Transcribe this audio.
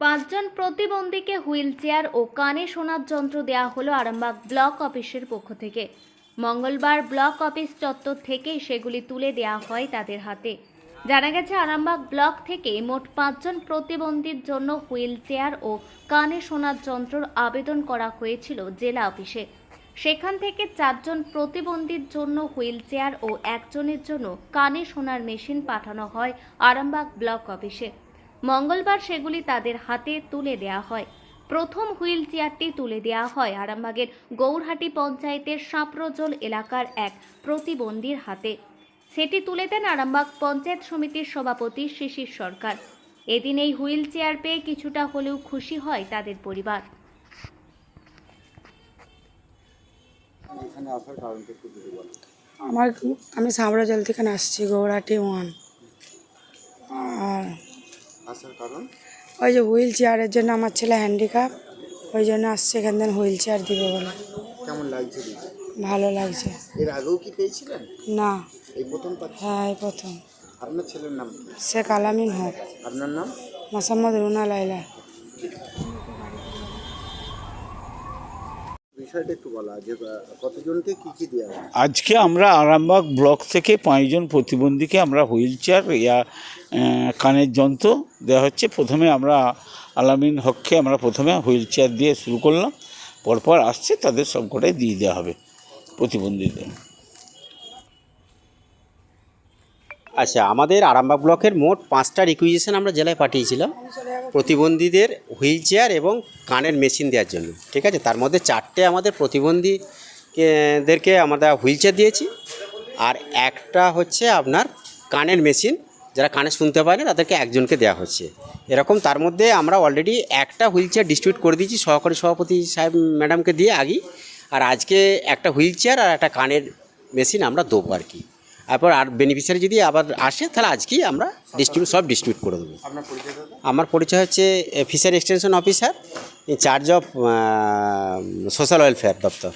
পাঁচজন প্রতিবন্ধীকে wheel chair ও কানে শোনার যন্ত্র দেওয়া হলো আরামবাগ ব্লক অফিসের পক্ষ থেকে। মঙ্গলবার ব্লক অফিস চত্বর থেকে সেগুলি তুলে দেওয়া হয় তাদের হাতে। জানা গেছে, আরামবাগ ব্লক থেকে মোট পাঁচজন প্রতিবন্ধীর জন্য হুইল চেয়ার ও কানে শোনার যন্ত্রর আবেদন করা হয়েছিল জেলা অফিসে। সেখান থেকে চারজন প্রতিবন্ধীর জন্য হুইল চেয়ার ও একজনের জন্য কানে শোনার মেশিন পাঠানো হয় আরামবাগ ব্লক অফিসে। মঙ্গলবার সেগুলি তাদের হাতে তুলে দেওয়া হয়। প্রথম হুইল চেয়ারটি তুলে দেওয়া হয় আরামবাগের গৌরহাটি পঞ্চায়েতের সাঁপ্রজল এলাকার এক প্রতিবন্ধীর হাতে। সেটি তুলে দেন আরামবাগ পঞ্চায়েত সমিতির সভাপতি শিশির সরকার। এদিন এই হুইল চেয়ার পেয়ে কিছুটা হলেও খুশি হয় তাদের পরিবার। আমার আমি সামরাজল থেকে আসছি গৌরাটি ওয়ান। আসার কারণ? ওই যে হুইল চেয়ারের জন্য আমার ছেলে হ্যান্ডিক্যাপ ওই জন্য আসছে এখান থেকে হুইল চেয়ার দিবে বলে। কেমন লাগছে ভালো লাগছে। এর আগেও কি পেয়েছিলেন? না। এই প্রথম হ্যাঁ এই প্রথম। আপনার ছেলের নাম শেখ আলামিন হক। আপনার নাম? মোসাম্মদ রুনা লাইলা বিষয়টা একটু বলা যে কতজনকে কি কি দেওয়া হয়? আজকে আমরা আরামবাগ ব্লক থেকে পাঁচজন প্রতিবন্ধীকে আমরা হুইল চেয়ার ইয়া কানের যন্ত্র দেওয়া হচ্ছে। প্রথমে আমরা আলামিন হককে আমরা প্রথমে হুইল চেয়ার দিয়ে শুরু করলাম। পরপর আসছে, তাদের সবকটাই দিয়ে দেওয়া হবে প্রতিবন্ধীদের। আচ্ছা আমাদের আরামবাগ ব্লকের মোট পাঁচটা রিকুইজিশন আমরা জেলায় পাঠিয়েছিলাম। প্রতিবন্ধীদের হুইল চেয়ার এবং কানের মেশিন দেওয়ার জন্য, ঠিক আছে? তার মধ্যে চারটে আমাদের প্রতিবন্ধীদেরকে আমরা হুইল চেয়ার দিয়েছি। আর একটা হচ্ছে আপনার কানের মেশিন। যারা কানে শুনতে পারে না তাদেরকে একজনকে দেওয়া হচ্ছে। এরকম তার মধ্যে আমরা অলরেডি একটা হুইল চেয়ার ডিস্ট্রিবিউট করে দিয়েছি সহকারী সভাপতি সাহেব ম্যাডামকে দিয়ে আগেই। আর আজকে একটা হুইল চেয়ার আর একটা কানের মেশিন আমরা দেবো আর কি। তারপর আর বেনিফিশিয়ারি যদি আবার আসে তাহলে আজকেই আমরা ডিস্ট্রিবিউট সব ডিস্ট্রিবিউট করে দেবো। আমার পরিচয় হচ্ছে fishery extension officer in charge of social welfare দপ্তর।